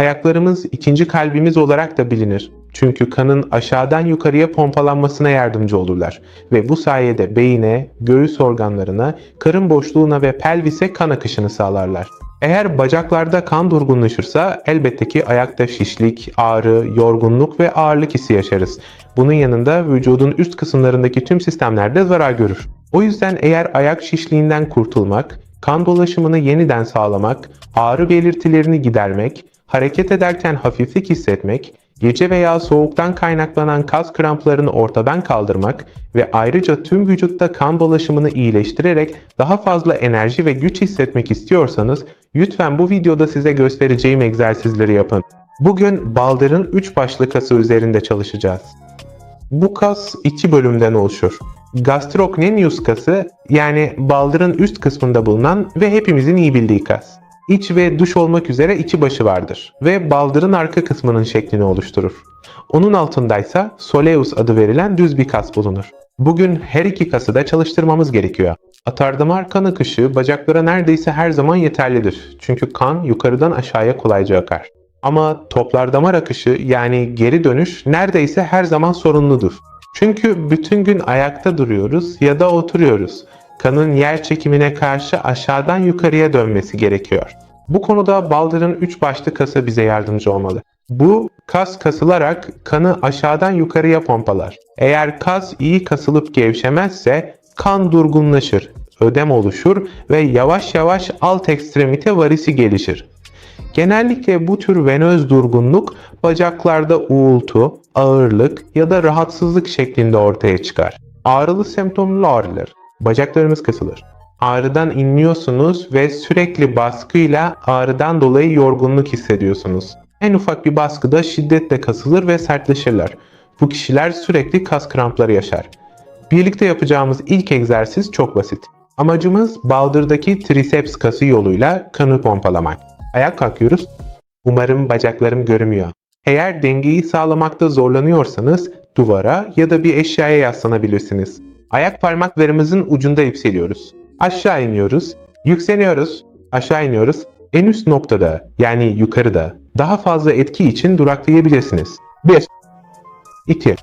Ayaklarımız ikinci kalbimiz olarak da bilinir. Çünkü kanın aşağıdan yukarıya pompalanmasına yardımcı olurlar ve bu sayede beyine, göğüs organlarına, karın boşluğuna ve pelvise kan akışını sağlarlar. Eğer bacaklarda kan durgunlaşırsa elbette ki ayakta şişlik, ağrı, yorgunluk ve ağırlık hissi yaşarız. Bunun yanında vücudun üst kısımlarındaki tüm sistemler de zarar görür. O yüzden eğer ayak şişliğinden kurtulmak, kan dolaşımını yeniden sağlamak, ağrı belirtilerini gidermek, hareket ederken hafiflik hissetmek, gece veya soğuktan kaynaklanan kas kramplarını ortadan kaldırmak ve ayrıca tüm vücutta kan dolaşımını iyileştirerek daha fazla enerji ve güç hissetmek istiyorsanız lütfen bu videoda size göstereceğim egzersizleri yapın. Bugün baldırın 3 başlı kası üzerinde çalışacağız. Bu kas iki bölümden oluşur. Gastrocnemius kası yani baldırın üst kısmında bulunan ve hepimizin iyi bildiği kas. İç ve dış olmak üzere iki başı vardır ve baldırın arka kısmının şeklini oluşturur. Onun altındaysa soleus adı verilen düz bir kas bulunur. Bugün her iki kası da çalıştırmamız gerekiyor. Atardamar kan akışı bacaklara neredeyse her zaman yeterlidir. Çünkü kan yukarıdan aşağıya kolayca akar. Ama toplar damar akışı yani geri dönüş neredeyse her zaman sorunludur. Çünkü bütün gün ayakta duruyoruz ya da oturuyoruz. Kanın yer çekimine karşı aşağıdan yukarıya dönmesi gerekiyor. Bu konuda baldırın 3 başlı kası bize yardımcı olmalı. Bu kas kasılarak kanı aşağıdan yukarıya pompalar. Eğer kas iyi kasılıp gevşemezse kan durgunlaşır, ödem oluşur ve yavaş yavaş alt ekstremite varisi gelişir. Genellikle bu tür venöz durgunluk bacaklarda uğultu, ağırlık ya da rahatsızlık şeklinde ortaya çıkar. Ağrılı semptomlu ağrılar. Bacaklarımız kısılır. Ağrıdan inliyorsunuz ve sürekli baskıyla ağrıdan dolayı yorgunluk hissediyorsunuz. En ufak bir baskıda şiddetle kasılır ve sertleşirler. Bu kişiler sürekli kas krampları yaşar. Birlikte yapacağımız ilk egzersiz çok basit. Amacımız baldırdaki triceps kası yoluyla kanı pompalamak. Ayak kalkıyoruz. Umarım bacaklarım görünmüyor. Eğer dengeyi sağlamakta zorlanıyorsanız duvara ya da bir eşyaya yaslanabilirsiniz. Ayak parmaklarımızın ucunda yükseliyoruz. Aşağı iniyoruz, yükseliyoruz, aşağı iniyoruz. En üst noktada yani yukarıda daha fazla etki için duraklayabilirsiniz. 1 2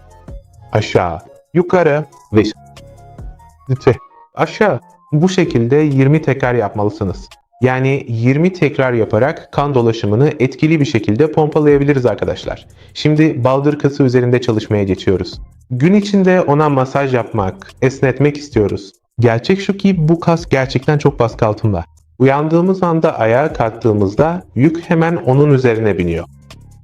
Aşağı, yukarı ve Lütfen. Aşağı. Bu şekilde 20 tekrar yapmalısınız. Yani 20 tekrar yaparak kan dolaşımını etkili bir şekilde pompalayabiliriz arkadaşlar. Şimdi baldır kası üzerinde çalışmaya geçiyoruz. Gün içinde ona masaj yapmak, esnetmek istiyoruz. Gerçek şu ki bu kas gerçekten çok baskı altında. Uyandığımız anda ayağa kalktığımızda yük hemen onun üzerine biniyor.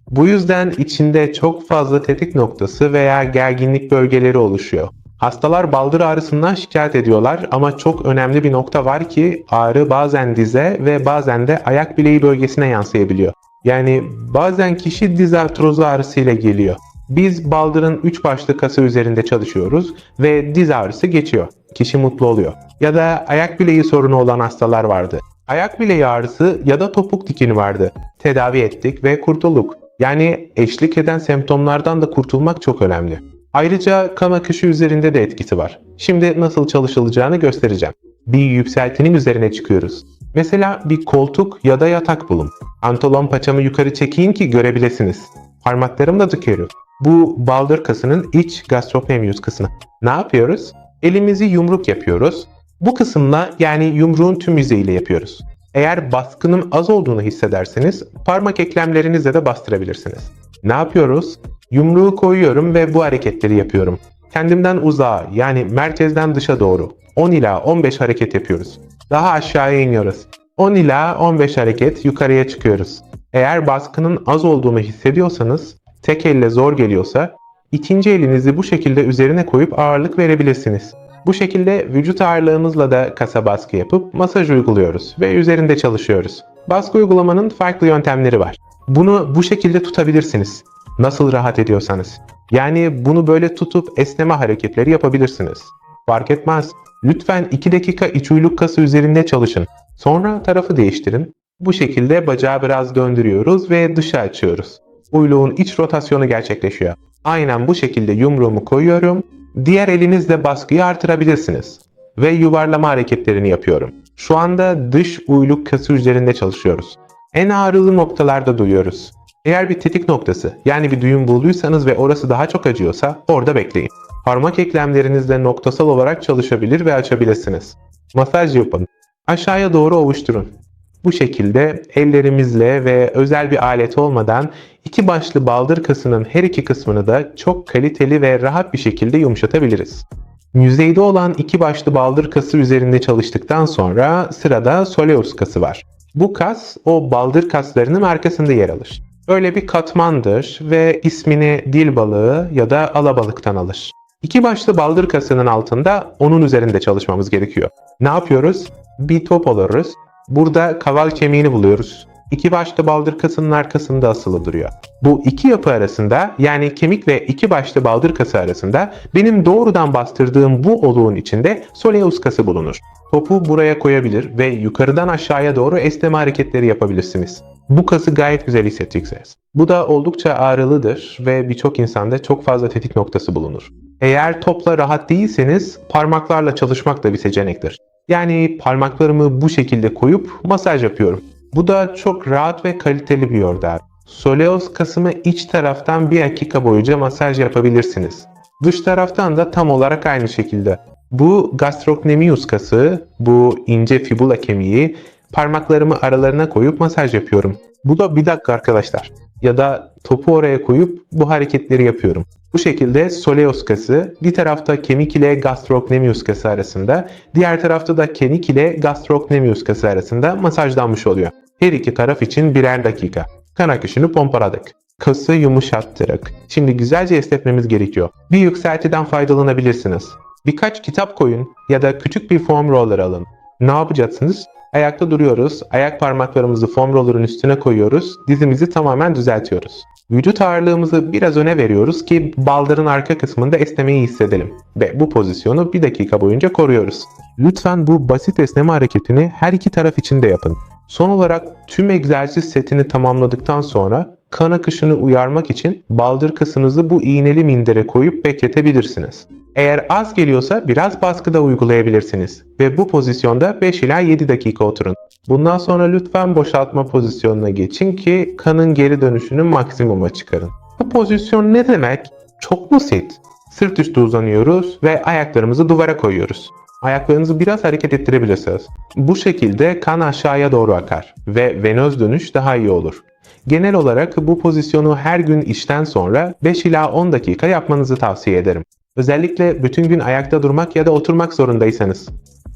Bu yüzden içinde çok fazla tetik noktası veya gerginlik bölgeleri oluşuyor. Hastalar baldır ağrısından şikayet ediyorlar ama çok önemli bir nokta var ki ağrı bazen dize ve bazen de ayak bileği bölgesine yansıyabiliyor. Yani bazen kişi diz artrozu ağrısıyla geliyor. Biz baldırın 3 başlı kası üzerinde çalışıyoruz ve diz ağrısı geçiyor. Kişi mutlu oluyor. Ya da ayak bileği sorunu olan hastalar vardı. Ayak bileği ağrısı ya da topuk dikini vardı. Tedavi ettik ve kurtulduk. Yani eşlik eden semptomlardan da kurtulmak çok önemli. Ayrıca kan akışı üzerinde de etkisi var. Şimdi nasıl çalışılacağını göstereceğim. Bir yükseltinin üzerine çıkıyoruz. Mesela bir koltuk ya da yatak bulun. Antolon paçamı yukarı çekeyim ki görebilesiniz. Parmaklarımı da tıkıyorum. Bu baldır kasının iç gastrocnemius kısmı. Ne yapıyoruz? Elimizi yumruk yapıyoruz. Bu kısımla yani yumruğun tüm yüzeyiyle yapıyoruz. Eğer baskının az olduğunu hissederseniz parmak eklemlerinizle de bastırabilirsiniz. Ne yapıyoruz? Yumruğu koyuyorum ve bu hareketleri yapıyorum. Kendimden uzağa yani merkezden dışa doğru 10 ila 15 hareket yapıyoruz. Daha aşağıya iniyoruz. 10 ila 15 hareket yukarıya çıkıyoruz. Eğer baskının az olduğunu hissediyorsanız, tek elle zor geliyorsa, ikinci elinizi bu şekilde üzerine koyup ağırlık verebilirsiniz. Bu şekilde vücut ağırlığımızla da kasa baskı yapıp masaj uyguluyoruz ve üzerinde çalışıyoruz. Baskı uygulamanın farklı yöntemleri var. Bunu bu şekilde tutabilirsiniz. Nasıl rahat ediyorsanız. Yani bunu böyle tutup esneme hareketleri yapabilirsiniz. Fark etmez. Lütfen 2 dakika iç uyluk kası üzerinde çalışın. Sonra tarafı değiştirin. Bu şekilde bacağı biraz döndürüyoruz ve dışa açıyoruz. Uyluğun iç rotasyonu gerçekleşiyor. Aynen bu şekilde yumruğumu koyuyorum. Diğer elinizle baskıyı artırabilirsiniz. Ve yuvarlama hareketlerini yapıyorum. Şu anda dış uyluk kası üzerinde çalışıyoruz. En ağrılı noktalarda duyuyoruz. Eğer bir tetik noktası yani bir düğüm bulduysanız ve orası daha çok acıyorsa orada bekleyin. Parmak eklemlerinizle noktasal olarak çalışabilir ve açabilirsiniz. Masaj yapın. Aşağıya doğru ovuşturun. Bu şekilde ellerimizle ve özel bir alet olmadan iki başlı baldır kasının her iki kısmını da çok kaliteli ve rahat bir şekilde yumuşatabiliriz. Yüzeyde olan iki başlı baldır kası üzerinde çalıştıktan sonra sırada soleus kası var. Bu kas o baldır kaslarının arkasında yer alır. Öyle bir katmandır ve ismini dil balığı ya da alabalıktan alır. İki başlı baldır kasının altında onun üzerinde çalışmamız gerekiyor. Ne yapıyoruz? Bir top alırız. Burada kaval kemiğini buluyoruz. İki başlı baldır kasının arkasında asılı duruyor. Bu iki yapı arasında yani kemik ve iki başlı baldır kası arasında benim doğrudan bastırdığım bu oluğun içinde soleus kası bulunur. Topu buraya koyabilir ve yukarıdan aşağıya doğru esneme hareketleri yapabilirsiniz. Bu kası gayet güzel hissedeceksiniz. Bu da oldukça ağrılıdır ve birçok insanda çok fazla tetik noktası bulunur. Eğer topla rahat değilseniz parmaklarla çalışmak da bir seçenektir. Yani parmaklarımı bu şekilde koyup masaj yapıyorum. Bu da çok rahat ve kaliteli bir yöntem. Soleus kasımı iç taraftan bir dakika boyunca masaj yapabilirsiniz. Dış taraftan da tam olarak aynı şekilde. Bu gastrocnemius kası, bu ince fibula kemiği parmaklarımı aralarına koyup masaj yapıyorum. Bu da bir dakika arkadaşlar. Ya da topu oraya koyup bu hareketleri yapıyorum. Bu şekilde soleus kası bir tarafta kemik ile gastrocnemius kası arasında, diğer tarafta da kemik ile gastrocnemius kası arasında masajlanmış oluyor. Her iki taraf için birer dakika. Kan akışını pompaladık. Kası yumuşattık. Şimdi güzelce esnetmemiz gerekiyor. Bir yükseltiden faydalanabilirsiniz. Birkaç kitap koyun ya da küçük bir foam roller alın. Ne yapacaksınız? Ayakta duruyoruz. Ayak parmaklarımızı foam roller'ın üstüne koyuyoruz. Dizimizi tamamen düzeltiyoruz. Vücut ağırlığımızı biraz öne veriyoruz ki baldırın arka kısmında esnemeyi hissedelim. Ve bu pozisyonu bir dakika boyunca koruyoruz. Lütfen bu basit esneme hareketini her iki taraf için de yapın. Son olarak tüm egzersiz setini tamamladıktan sonra kan akışını uyarmak için baldır kasınızı bu iğneli mindere koyup bekletebilirsiniz. Eğer az geliyorsa biraz baskı da uygulayabilirsiniz ve bu pozisyonda 5 ila 7 dakika oturun. Bundan sonra lütfen boşaltma pozisyonuna geçin ki kanın geri dönüşünü maksimuma çıkarın. Bu pozisyon ne demek? Çok basit. Sırt üstü uzanıyoruz ve ayaklarımızı duvara koyuyoruz. Ayaklarınızı biraz hareket ettirebilirsiniz. Bu şekilde kan aşağıya doğru akar ve venöz dönüş daha iyi olur. Genel olarak bu pozisyonu her gün işten sonra 5 ila 10 dakika yapmanızı tavsiye ederim. Özellikle bütün gün ayakta durmak ya da oturmak zorundaysanız.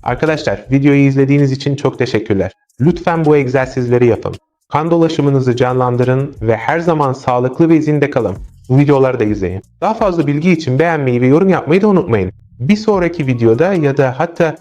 Arkadaşlar videoyu izlediğiniz için çok teşekkürler. Lütfen bu egzersizleri yapın. Kan dolaşımınızı canlandırın ve her zaman sağlıklı ve zinde kalın. Bu videoları da izleyin. Daha fazla bilgi için beğenmeyi ve yorum yapmayı da unutmayın. Bir sonraki videoda ya da hatta